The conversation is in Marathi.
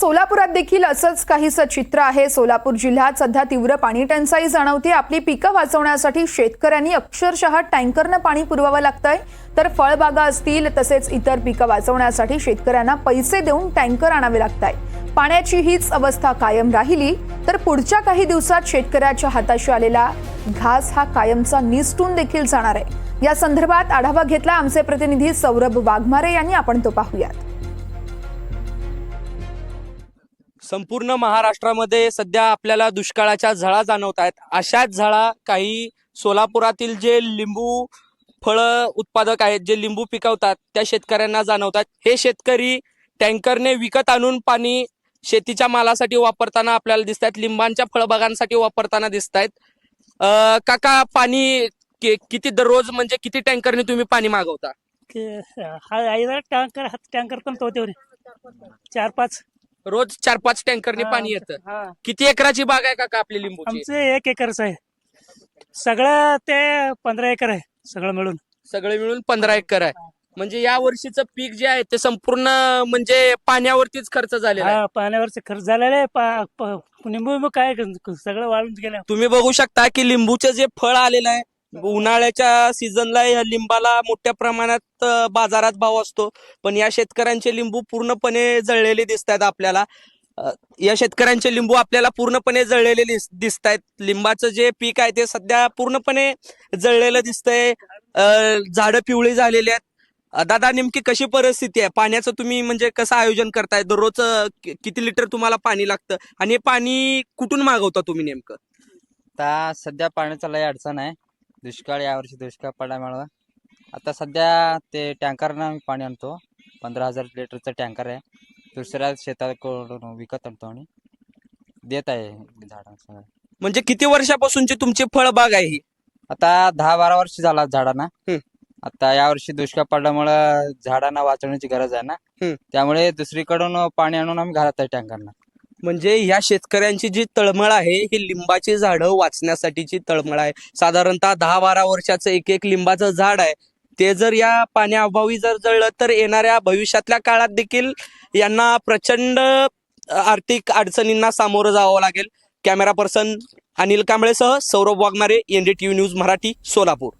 सोलापुरात देखील असंच काहीसं चित्र आहे. सोलापूर जिल्ह्यात सध्या तीव्र पाणी टंचाई जाणवते. आपली पिकं वाचवण्यासाठी शेतकऱ्यांनी अक्षरशः टँकरनं पाणी पुरवावं लागतंय. तर फळबागा असतील तसेच इतर पिकं वाचवण्यासाठी शेतकऱ्यांना पैसे देऊन टँकर आणावे लागत आहे पाण्याची हीच अवस्था कायम राहिली. तर पुढच्या काही दिवसात शेतकऱ्याच्या हाताशी आलेला घास हा कायमचा निसटून देखील जाणार आहे. या संदर्भात आढावा घेतला आमचे प्रतिनिधी सौरभ वाघमारे यांनी. आपण तो पाहूयात. संपूर्ण महाराष्ट्रामध्ये सध्या आपल्याला दुष्काळाच्या झळा जाणवत आहेत अशाच झळा काही सोलापुरातील जे लिंबू फळ उत्पादक आहेत जे लिंबू पिकवतात त्या शेतकऱ्यांना जाणवतात. हे शेतकरी टँकरने विकत आणून पाणी शेतीच्या मालासाठी वापरताना आपल्याला दिसत आहेत लिंबांच्या फळबागांसाठी वापरताना दिसत आहेत काका पाणी किती दररोज म्हणजे किती टँकरने तुम्ही पाणी मागवता? टँकर हात टँकर पण तो चार पाच. रोज चार पाच टँकरने हा, पाणी येतं. हा. किती एकराची बाग आहे काका आपली लिंबूची? आमचे एक एकरच आहे. सगळं ते पंधरा एकर आहे सगळं मिळून. सगळे मिळून पंधरा एकर आहे. म्हणजे या वर्षीचं पीक जे आहे ते संपूर्ण म्हणजे पाण्यावरतीच खर्च झालेला आहे. हा पाण्यावरचे खर्च झालेले आहे. पा- प- निंबू बिंबू काय सगळं वाळून गेलं. तुम्ही बघू शकता की लिंबूचं जे फळ आलेलं आहे उन्हाळ्याच्या सीझनला या लिंबाला मोठ्या प्रमाणात बाजारात भाव असतो. पण या शेतकऱ्यांचे लिंबू पूर्णपणे जळलेले दिसत आहेत आपल्याला या शेतकऱ्यांचे लिंबू आपल्याला पूर्णपणे जळलेले दिसत आहेत लिंबाचं जे पीक आहे ते सध्या पूर्णपणे जळलेलं दिसतंय. झाडं पिवळी झालेली आहेत. दादा नेमकी कशी परिस्थिती आहे? पाण्याचं तुम्ही म्हणजे कसं आयोजन करताय? दररोज किती लिटर तुम्हाला पाणी लागतं? आणि हे पाणी कुठून मागवता तुम्ही नेमकं? आता सध्या पाण्याचा लय अडचण आहे. दुष्काळ यावर्षी दुष्काळ पडल्यामुळं आता सध्या ते टँकरनं आम्ही पाणी आणतो. पंधरा हजार लिटरचं टँकर आहे. दुसऱ्या शेताकडून विकत आणतो आणि देत आहे झाडांना म्हणजे किती वर्षापासूनची तुमची फळबाग आहे ही? आता दहा बारा वर्ष झाला झाडांना. आता यावर्षी दुष्काळ पडल्यामुळं झाडांना वाचवण्याची गरज आहे ना. त्यामुळे दुसरीकडून पाणी आणून आम्ही घालत आहे टँकरना म्हणजे ह्या शेतकऱ्यांची जी तळमळ आहे ही लिंबाची झाडं वाचण्यासाठीची तळमळ आहे. साधारणतः दहा बारा वर्षाचं एक एक लिंबाचं झाड आहे. ते जर या पाण्याअभावी जर जळलं तर येणाऱ्या भविष्यातल्या काळात देखील यांना प्रचंड आर्थिक अडचणींना सामोरं जावं लागेल. कॅमेरा पर्सन अनिल कांबळेसह सौरभ वाघमारे एनडीटीव्ही न्यूज मराठी सोलापूर.